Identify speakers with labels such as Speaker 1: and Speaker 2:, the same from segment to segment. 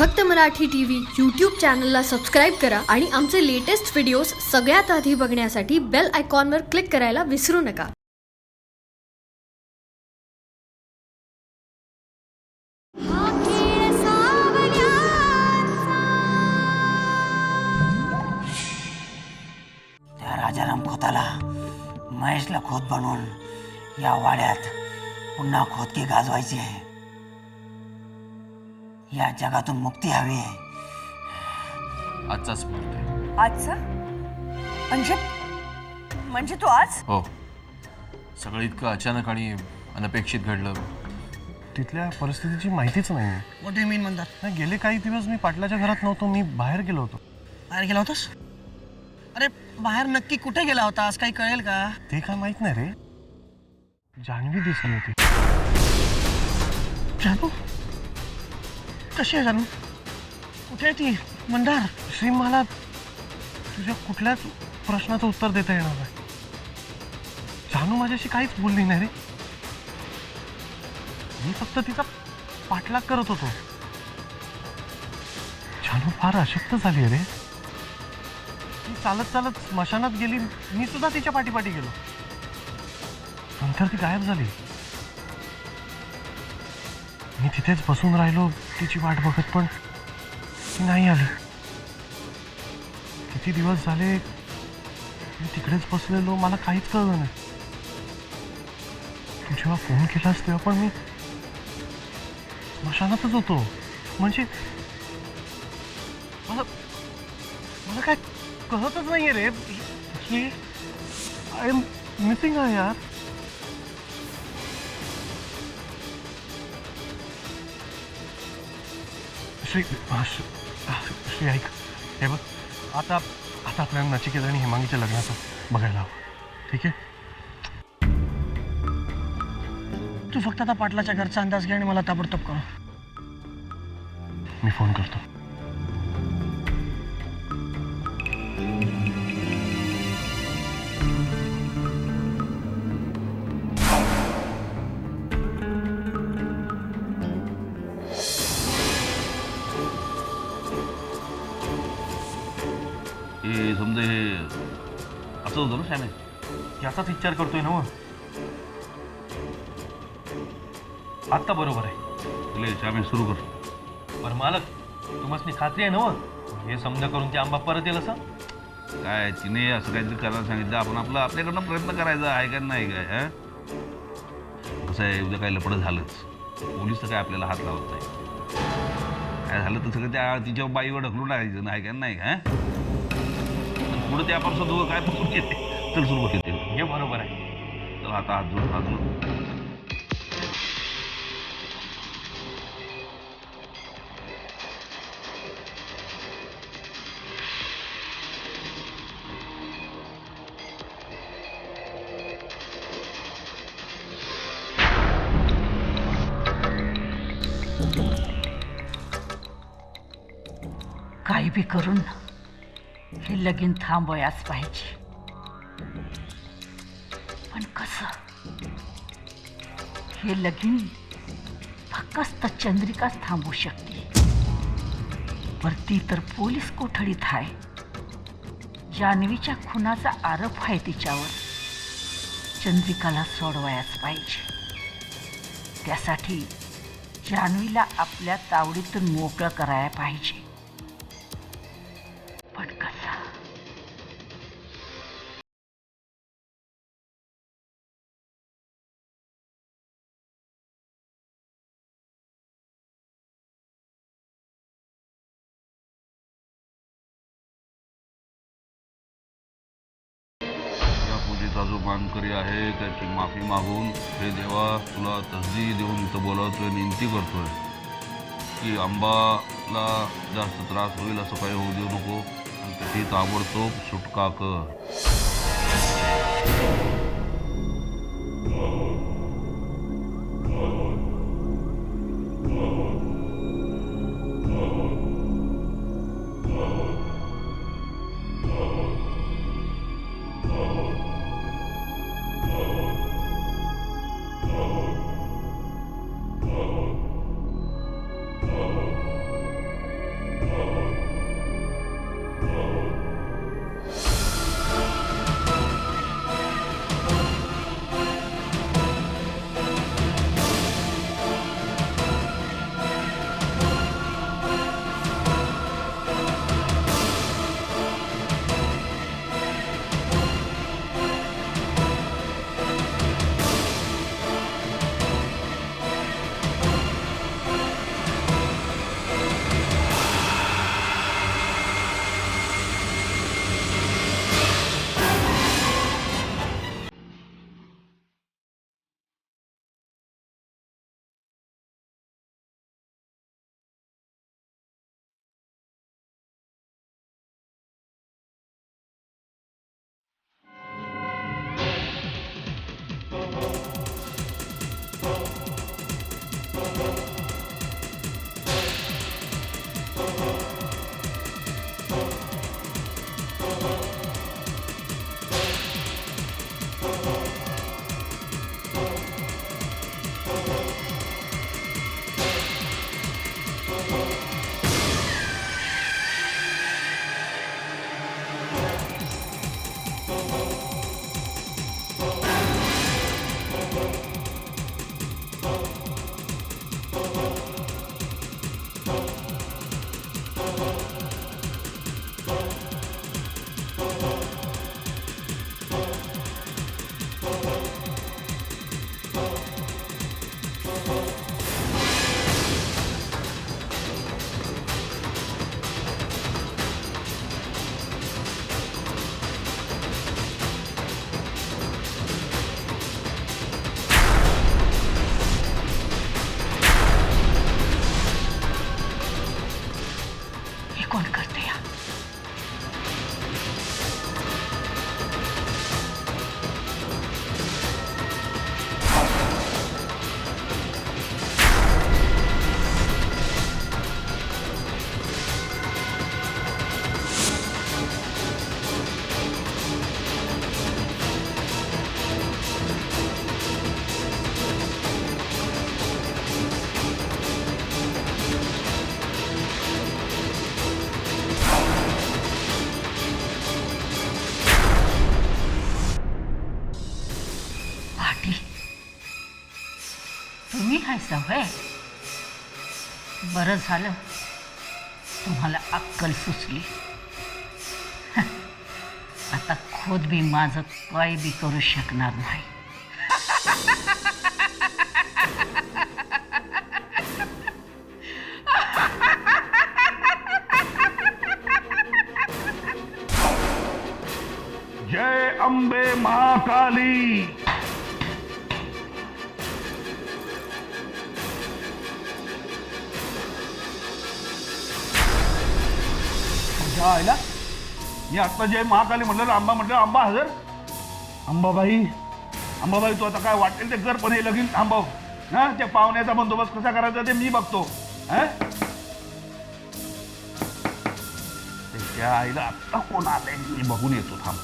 Speaker 1: फक्त Marathi T V YouTube चॅनलला subscribe करा आणि आमचे लेटेस्ट व्हिडिओज सगळ्यात आधी बघण्यासाठी बेल आयकॉनवर क्लिक करायला विसरू नका.
Speaker 2: त्या राजाराम खोताला महेशला खोत बनवून या वाड्यात पुन्हा खोदके गाजवायची आहे. या जगातून मुक्ती हवी आहे.
Speaker 3: आजचाच मुहूर्त आहे.
Speaker 4: आजचा? म्हणजे? म्हणजे तू आज?
Speaker 3: हो. सगळं इतकं अचानक आणि अनपेक्षित घडलं.
Speaker 5: तिथल्या परिस्थितीची माहितीच नाही
Speaker 2: मोठे मीन म्हणतात
Speaker 5: नाही गेले काही दिवस मी पाटलाच्या घरात नव्हतो मी बाहेर गेलो होतो.
Speaker 2: बाहेर गेला होतास? अरे बाहेर नक्की कुठे गेला होतास काही कळेल का?
Speaker 5: ते काय माहीत नाही रे. जान्हवी दिसली होती.
Speaker 2: जानू कशी आहे जाणू कुठे आहे ती? मंदार?
Speaker 5: श्री मला तुझ्या कुठल्याच प्रश्नाचं उत्तर देता येणार नाही. जानू माझ्याशी काहीच बोलली नाही रे. मी फक्त तिचा पाठलाग करत होतो. जानू फार अशक्त झाली रे. ती चालत चालत स्मशानात गेली मी सुद्धा तिच्या पाठीपाठी गेलो. नंतर ती गायब झाली. मी तिथेच बसून राहिलो तिची वाट बघत पण ती नाही आली. किती दिवस झाले मी तिकडेच बसलेलो मला काहीच कळलं नाही. तू जेव्हा फोन केलास तेव्हा पण मी स्मशानातच होतो. म्हणजे मला मला काय कळतच नाहीये रे. की आय एम मिसिंग आहे यार. श्री श्री श्री ऐक हे बघ आता आता आपल्याला नचिकेत आणि हेमांगीच्या लग्नाचं बघायला हवं. ठीक आहे?
Speaker 2: तू फक्त आता पाटलाच्या घरचा अंदाज घे आणि मला ताबडतोब कर
Speaker 5: मी फोन करतो.
Speaker 6: ते समजा हे असं होतं ना श्यामे
Speaker 5: याचाच विचार करतोय ना मग. आत्ता बरोबर आहे.
Speaker 6: ले श्यामे सुरू कर.
Speaker 5: बरं मालक तुम्हाला खात्री आहे ना मग? हे समजा करून ते आंबा परत येईल असं?
Speaker 6: काय तिने असं काहीतरी करायला सांगितलं. आपण आपलं आपल्याकडनं प्रयत्न करायचा आहे का नाही काय कसं आहे उद्या काही लपडं झालंच. पोलीस तर काय आपल्याला हात लावत नाही. काय झालं तर सगळं त्या तिच्यावर बाईवर ढकलून टाकायचं नाही का नाही काय पुढे ते आपण सुद्धा काय पकडून येते चल सुरू येते
Speaker 5: हे बरोबर आहे.
Speaker 6: चल आता हात अजून हात
Speaker 4: काही बी करून हे लगीन थांबवायच पाहिजे. पण कसं? हे लगीन फक्त चंद्रिकाच थांबू शकते. वरती तर पोलीस कोठडीत आहे. जान्हवीच्या खुनाचा आरोप आहे तिच्यावर. चंद्रिकाला सोडवायच पाहिजे. त्यासाठी जान्हवीला आपल्या तावडीतून मोकळं करायला पाहिजे.
Speaker 6: जो आहे त्याची माफी मागून हे देवा तुला तसदी देऊन इथं बोलावतोय विनंती करतोय. की आंबाला जास्त त्रास होईल असं काही होऊ देऊ नको. आणि त्याची ताबडतोब सुटका कर.
Speaker 4: तुम्ही काय बरं झालं. तुम्हाला अक्कल सुचली. आता खोद बी माझं काय बी करू शकणार नाही.
Speaker 6: जय अंबे महाकाली। आयला. मी आत्ता जय महाकाली म्हटलं आंबा म्हटलं आंबा हजर. अंबाबाई अंबाबाई तू आता काय वाटेल ते कर पण हे लगीन थांबव. हा त्या पाहुण्याचा बंदोबस्त कसा करायचा ते मी बघतो. हा? त्या आईला आत्ता कोण आलंय? मी बघून येतो थांब.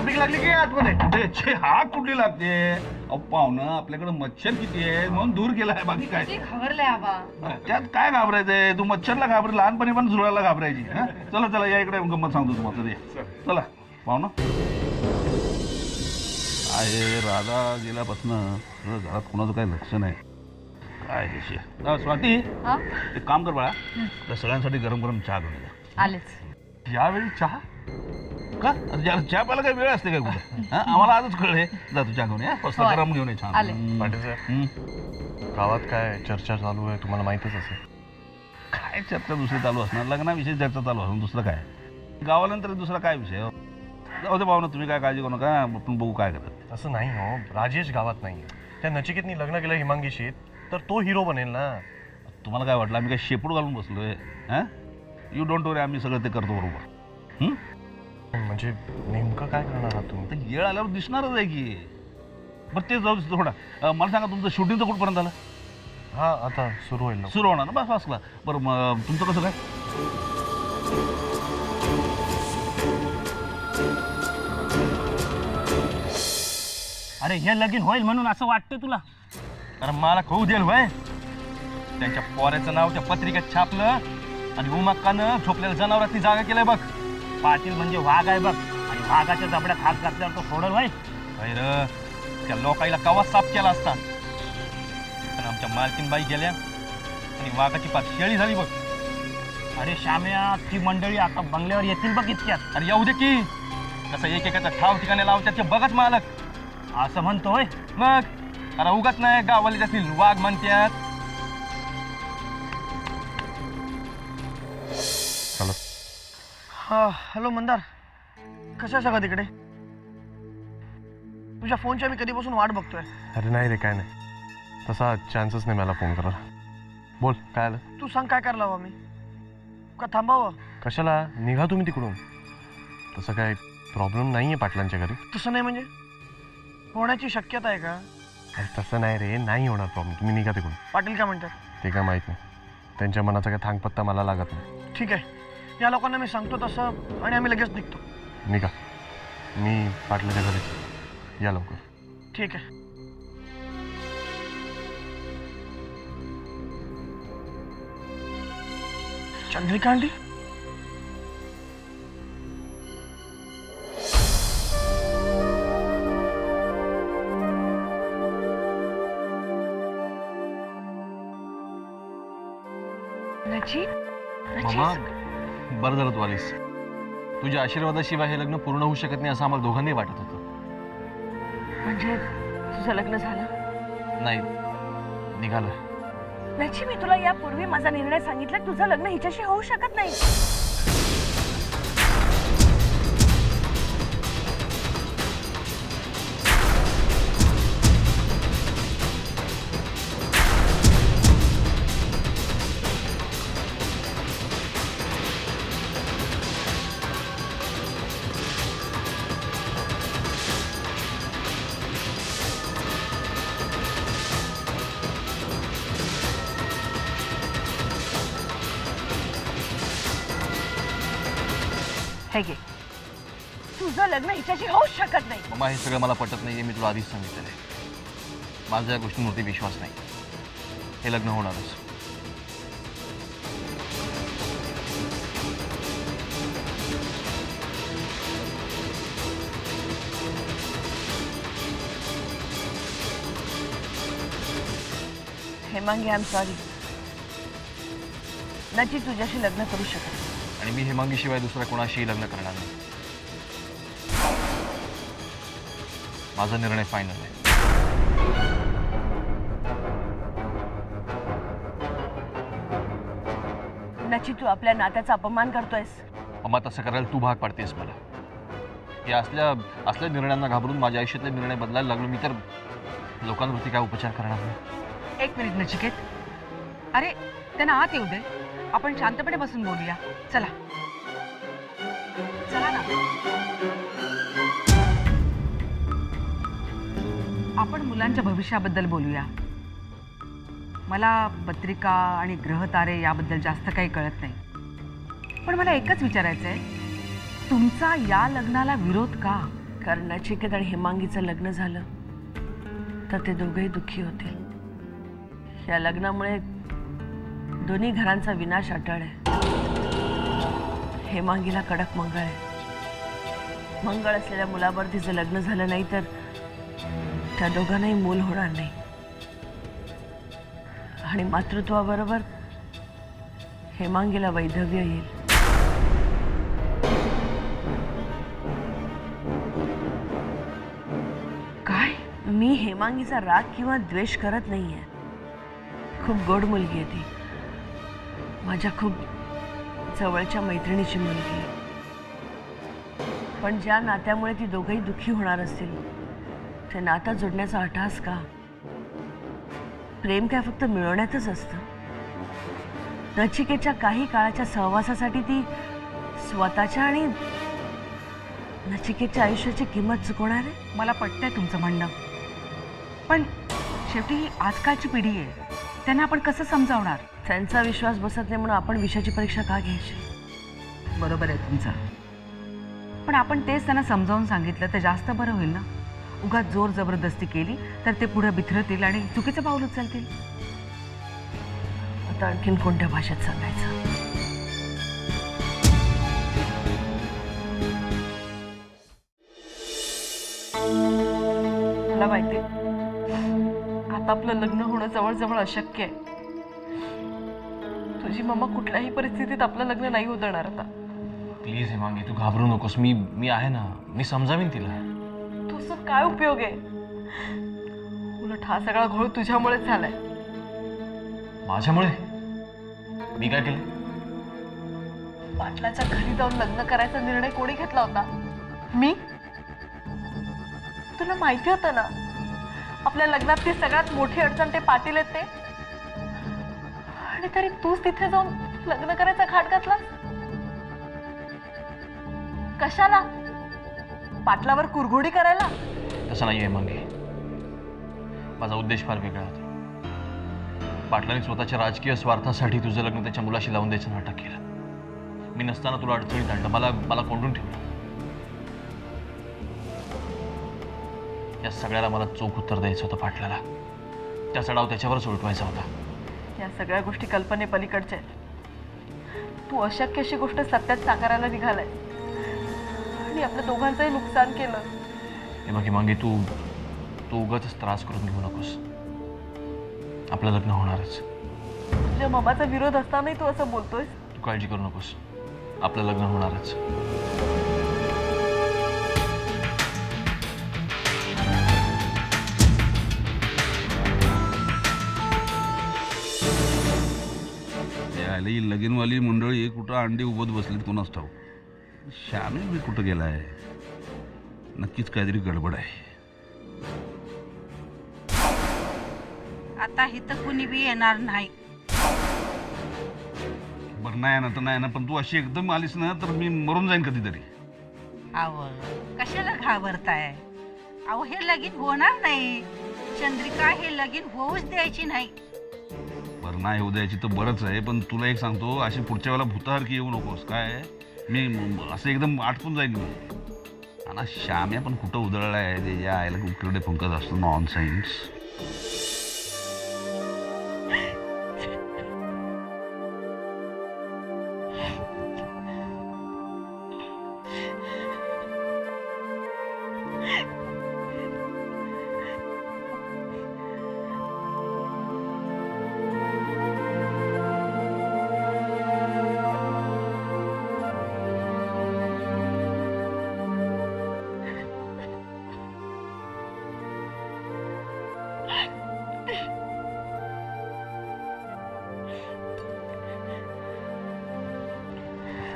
Speaker 5: आग बीक लागली की आतमध्ये?
Speaker 6: कुठे? छे हा कुठली लागते? अहो पाहुणं आपल्याकडे मच्छर किती आहे? म्हणून दूर केला आहे बाकी काय?
Speaker 7: घाबरले आबा
Speaker 6: त्यात काय घाबरायचंय? तू मच्छरला घाबर लहानपणी पण झुरळाला घाबरायची हा? चला चला या इकडे गंमत सांगतो तुम्हाला कधी चला. पाहुणं. आहे राधा गेल्यापासनं सगळं घरात कोणाचं काही लक्ष नाही काय दिशे अ, स्वाती.
Speaker 7: हा?
Speaker 6: एक काम कर बाळा त्या सगळ्यांसाठी गरम गरम चहा घेऊन ये.
Speaker 7: आलेच.
Speaker 6: यावेळी चहा? का? ज्या- चहा प्यायला काही वेळ असते काय कुठे? हा? आम्हाला आजच कळले. जा तू चहा घेऊन या
Speaker 7: होय.
Speaker 6: घेऊन ये छान.
Speaker 7: आले.
Speaker 6: हम्म.
Speaker 5: पाटील साहेब
Speaker 6: हम्म.
Speaker 5: गावात काय चर्चा चालू आहे? तुम्हाला माहितच असेल.
Speaker 6: काय चर्चा दुसरी चालू असणार? लग्नाविषयी चर्चा चालू असणार. दुसरं काय? गावानंतर दुसरा काय विषय? हो? जाऊ दे भाऊ तुम्ही काय काळजी करू नका. आपण बघू काय करत
Speaker 5: असं नाही हो. राजेश गावात नाही त्या नचिकेतनी लग्न केलं हिमांगीशीत तर तो हिरो बनेल ना.
Speaker 6: तुम्हाला काय वाटलं? आम्ही काय शेपूट घालून बसलोय हां? यू डोंट वरी आम्ही सगळं ते करतो बरोबर. हं?
Speaker 5: म्हणजे नेमकं काय करणार आहात तुम्ही?
Speaker 6: तर येळ आल्यावर दिसणारच आहे की. बरं ते जाऊ थोडा अं, मला सांगा तुमचं शूटिंगचं कुठपर्यंत आलं
Speaker 5: हा आता सुरू होईल ना
Speaker 6: सुरू होणार ना? बस वाचला बरं मग तुमचं कसं काय?
Speaker 8: अरे हे लगीन होईल म्हणून असं वाटतं तुला? अरे मला खाऊ देल होय. त्यांच्या पोऱ्याचं नाव त्या पत्रिकेत छापलं आणि उमाक्कानं झोपलेल्या जनावरांनी जागा केलंय बघ. पाटील म्हणजे वाघ आहे बघ. आणि वाघाच्या जबड्यात हात घातल्यावर तो सोडल होय. र. त्या लोकाईला कवा साफ केला असता. पण आमच्या मालकीनबाई गेल्या. आणि वाघाची पात शेळी झाली बघ. अरे श्याम्या ती मंडळी आता बंगल्यावर येतील बघ इतक्यात. अरे येऊ दे की. कसं एकेकाचा ठाव ठिकाणी लावतात ते बघत मालक. असं म्हणतोय. मग अरे उगाच नाही गावाले जातील वाघ म्हणतात
Speaker 9: हा हॅलो मंदार. कसं आहे सगळं तिकडे? तुझ्या फोनची मी कधीपासून वाट बघतोय.
Speaker 5: अरे नाही रे काय नाही. तसा चान्सच नाही मला फोन करायला. बोल काय आलं?
Speaker 9: तू सांग काय करायला हवं मी का थांबावं?
Speaker 5: कशाला? निघा तुम्ही तिकडून. तसं काय प्रॉब्लेम नाही आहे पाटलांच्या घरी.
Speaker 9: तसं नाही म्हणजे? होण्याची शक्यता आहे का?
Speaker 5: अरे तसं नाही रे नाही होणार प्रॉब्लेम तुम्ही निघा तिकडून.
Speaker 9: पाटील काय म्हणतात?
Speaker 5: ते काय माहीत नाही. त्यांच्या मनाचा काय थांगपत्ता मला लागत नाही.
Speaker 9: ठीक आहे. या लोकांना मी सांगतो तसं आणि आम्ही लगेच निघतो.
Speaker 5: निघा. मी पाटलाच्या घरी या लवकर.
Speaker 9: ठीक आहे. चंद्रिका आंटी
Speaker 3: मामा? बरं झालं तू आलीस. तुझ्या आशीर्वादाशिवाय हे लग्न पूर्ण होऊ शकत नाही असं आम्हाला दोघांनाही वाटत होतं.
Speaker 7: म्हणजे तुझं लग्न झालं?
Speaker 3: नाही निघालं.
Speaker 7: नची मी तुला यापूर्वी माझा निर्णय सांगितला तुझं लग्न हिच्याशी होऊ शकत नाही. तुझं लग्न हिच्याशी होऊच शकत नाही.
Speaker 3: मम्मा हे सगळं मला पटत नाही मी तुला आधीच सांगितलेलं आहे. माझा या गोष्टींवरती विश्वास नाही. हे लग्न होणारच.
Speaker 7: हेमांगी आय एम सॉरी नची तुझ्याशी लग्न करू शकत.
Speaker 3: आणि मी हेमांगीशिवाय दुसऱ्या कोणाशीही लग्न करणार नाही. माझा निर्णय फायनल आहे.
Speaker 7: नची तू आपल्या नात्याचा अपमान करतोयस.
Speaker 3: मम्मा तसं करायला तू भाग पाडतेस मला. या असल्या असल्या निर्णयांना घाबरून माझ्या आयुष्यातले निर्णय बदलायला लागलो मी तर लोकांवरती काय उपचार करणार नाही
Speaker 10: एक मिनिट नचिकेत. अरे त्यांना आत येऊ दे. आपण शांतपणे बसून बोलूया. चला. चला ना. आपण मुलांच्या भविष्याबद्दल बोलूया. मला पत्रिका आणि ग्रहतारे याबद्दल जास्त काही कळत नाही. पण मला एकच विचारायचं आहे तुमचा या लग्नाला विरोध का?
Speaker 7: कारण नचिकेत आणि हेमांगीचं लग्न झालं. तर ते दोघेही दुःखी होतील. या लग्नामुळे दोन्ही घरांचा विनाश अटळ आहे. हेमांगीला कडक मंगळ आहे. मंगळ असलेल्या मुलावर तिचं लग्न झालं नाही तर त्या दोघांनाही मूल होणार नाही. आणि मातृत्वाबरोबर हेमांगीला वैधव्य येईल.
Speaker 10: काय?
Speaker 7: मी हेमांगीचा राग किंवा द्वेष करत नाहीये. खूप गोड मुलगी आहे ती. माझ्या खूप जवळच्या मैत्रिणीची मुलगी आहे. पण ज्या नात्यामुळे ती दोघंही दुःखी होणार असतील ते नातं जोडण्याचा अटास का? प्रेम काय फक्त मिळवण्यातच असतं? नचिकेच्या काही काळाच्या सहवासासाठी ती स्वतःच्या आणि नचिकेच्या आयुष्याची किंमत चुकवणार आहे?
Speaker 10: मला पटतंय तुमचं म्हणणं. पण शेवटी ही आजकालची पिढी आहे. त्यांना आपण कसं समजावणार?
Speaker 7: त्यांचा विश्वास बसत नाही म्हणून आपण विषयाची परीक्षा का घ्यायची?
Speaker 10: बरोबर आहे तुमचा. पण आपण तेच त्यांना समजावून सांगितलं तर जास्त बरं होईल ना? उगाच जोर जबरदस्ती केली तर ते पुढे बिथरतील आणि चुकीचं पाऊल उचलतील.
Speaker 7: आता आणखीन कोणत्या भाषेत सांगायचं? मला माहिती आता आपलं लग्न होणं जवळजवळ अशक्य आहे. तुझी मम्मा कुठल्याही परिस्थितीत आपलं लग्न नाही होणार आता.
Speaker 3: प्लीज हे मागे तू घाबरू नकोस. मी मी आहे ना मी समजावीन तिला.
Speaker 7: तो असं काय उपयोग आहे? उलट हा सगळा घोळ तुझ्यामुळेच झालाय.
Speaker 3: माझ्यामुळे? मी काय केलं?
Speaker 7: पाटलाच्या घरी जाऊन लग्न करायचा निर्णय कोणी घेतला होता? मी? तुला माहिती होतं ना? आपल्या लग्नात ती सगळ्यात मोठी अडचण ते पाटील आहेत ते. आणि तरी तूच तिथे जाऊन लग्न करायचा घाट घातला कशाला? पाटलावर कुरघोडी करायला?
Speaker 3: तसं नाही हेमांगी माझा उद्देश फार वेगळा होता पाटलांनी स्वतःच्या राजकीय स्वार्थासाठी तुझं लग्न त्याच्या मुलाशी लावून द्यायचं नाटक केलं. मी नसताना तुला अडचणीत आणलं. मला मला कोंडून ठेवलं. या सगळ्याला मला चोख उत्तर द्यायचं होतं पाटलाला. त्याचा डाव त्याच्यावरच उलटवायचा होता.
Speaker 7: या सगळ्या गोष्टी कल्पनेपलीकडच्या आहेत. तू अशक्य अशी गोष्ट सत्यात साकारायला निघालाय. आणि आपल्या दोघांचंही नुकसान केलं.
Speaker 3: हे बघ मागे तू तू उगाच त्रास करून घेऊ नकोस. आपलं लग्न होणारच.
Speaker 7: तुझ्या ममाचा विरोध असतानाही तू असं बोलतोयस?
Speaker 3: तू काळजी करू नकोस. आपलं लग्न होणारच.
Speaker 6: यायला ही लगीनवाली मंडळी कुठं अंडी उभत बसलीत कोणाच ठाऊ श्यामे मी कुठं गेलाय? नक्कीच काहीतरी गडबड आहे.
Speaker 10: आता इथं कुणी बी येणार नाही.
Speaker 6: बरं नाही ना तर नाही ना पण तू अशी एकदम आलीस ना तर मी मरून जाईन कधीतरी.
Speaker 10: अव कशाला घाबरताय? अहो हे लगीन होणार नाही. चंद्रिका हे लगीन होऊच द्यायची नाही.
Speaker 6: बरं नाही होऊ द्यायची तर बरंच आहे पण तुला एक सांगतो अशी पुढच्या वेळेला भूतासारखी येऊ नकोस. काय? मी म- असं एकदम आटपून जाईन मी. आणि श्याम्या पण कुठं उधळला आहे त्याच्या आईला कुठे पंकज असतो नॉन सायन्स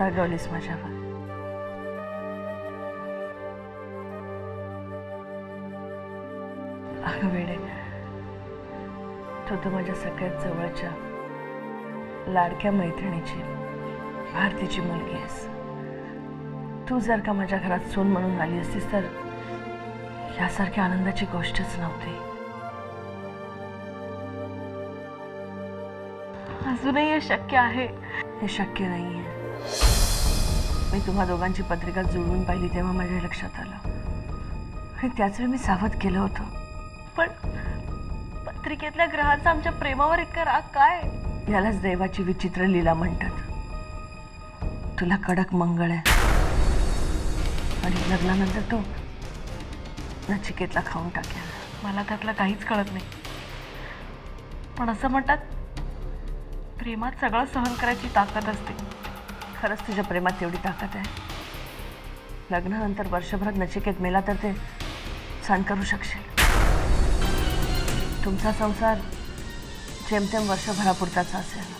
Speaker 7: रागवलीस माझ्यावर. अगं वेडे तू तर माझ्या सगळ्यात जवळच्या लाडक्या मैत्रिणीची भारतीची मुलगी आहेस. तू जर का माझ्या घरात सून म्हणून आली असतीस तर यासारखी आनंदाची गोष्टच नव्हती. अजूनही हे शक्य आहे? हे शक्य नाही आहे मी तुम्हा दोघांची पत्रिका जुळवून पाहिली तेव्हा माझ्या लक्षात आलं. आणि त्याच वेळी मी सावध केलं होतं. पण पत्रिकेतल्या ग्रहाचा आमच्या प्रेमावर इतका राग काय? यालाच देवाची विचित्र लीला म्हणतात. तुला कडक मंगळ आहे. आणि लग्नानंतर तो नचिकेतला खाऊन टाक्या मला त्यातलं काहीच कळत नाही. पण असं म्हणतात प्रेमात सगळं सहन करायची ताकद असते. खरंच तुझ्या प्रेमात तेवढी ताकद आहे? लग्नानंतर वर्षभरात नचिकेत मेला तर ते सहन करू शकशील. तुमचा संसार जेमतेम वर्षभरापुरताचा असेल.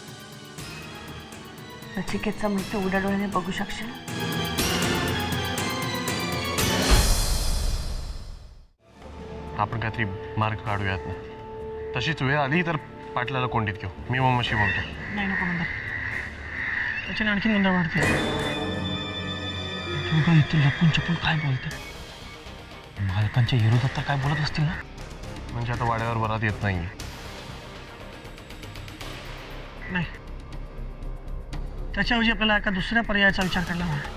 Speaker 7: नचिकेतचा मृत्यू उघड्या डोळ्याने बघू शकशील?
Speaker 5: आपण काहीतरी मार्ग काढूयात ना. तशीच वेळ आली तर पाटलाला कोंडीत घेऊ. मी मम्माशी बोलतो.
Speaker 9: नाही नको म्हणतात त्याच्याने आणखी गोंधळ वाढते दोघं इथे लपून छपून काय बोलते मालकांच्या विरोधात तर काय बोलत असतील ना?
Speaker 5: म्हणजे आता वाड्यावर वरात येत नाही
Speaker 9: नाही. त्याच्याऐवजी आपल्याला एका दुसऱ्या पर्यायाचा विचार करायला हवा.